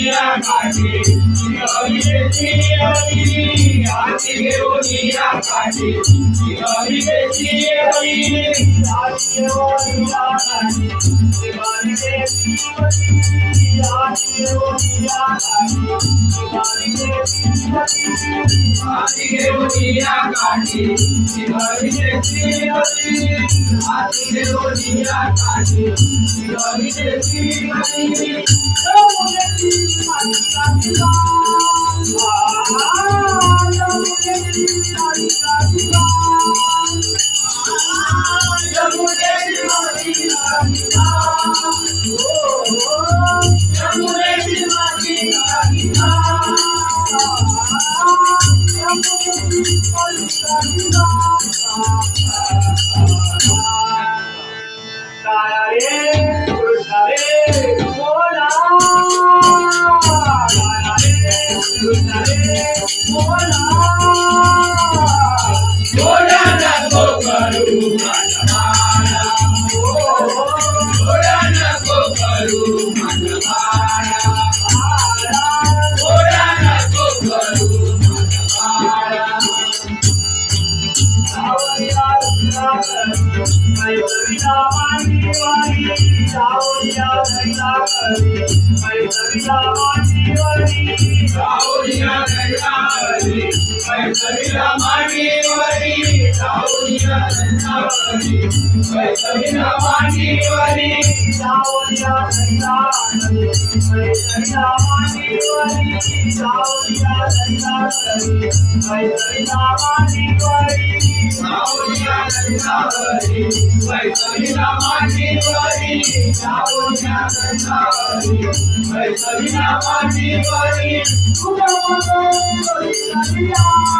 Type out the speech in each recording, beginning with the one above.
दुनिया Oh, yeah. 감사합니다. Thank you. वैष्णवीला मांडीवरी सावरिया नंदावरी वैष्णवीला मांडीवरी सावरिया नंदावरी वैष्णवीला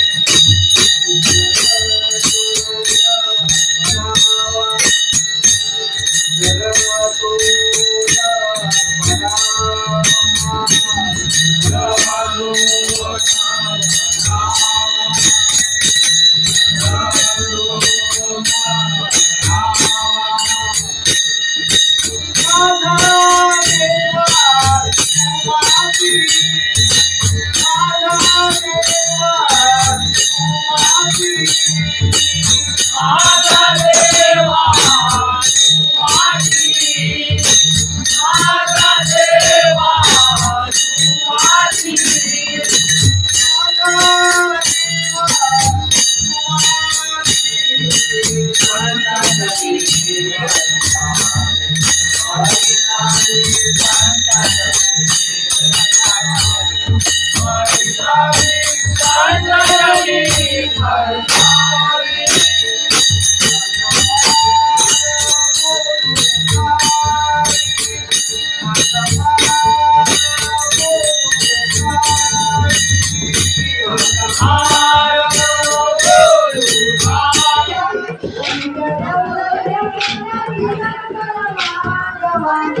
Brasil. Bye.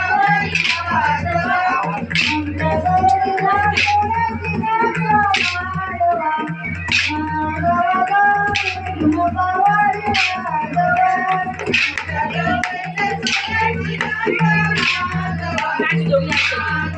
여기 앉아.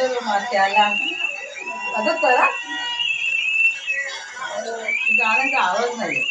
करू मात्याला आता करा. गाण्याचा आवाज नाही.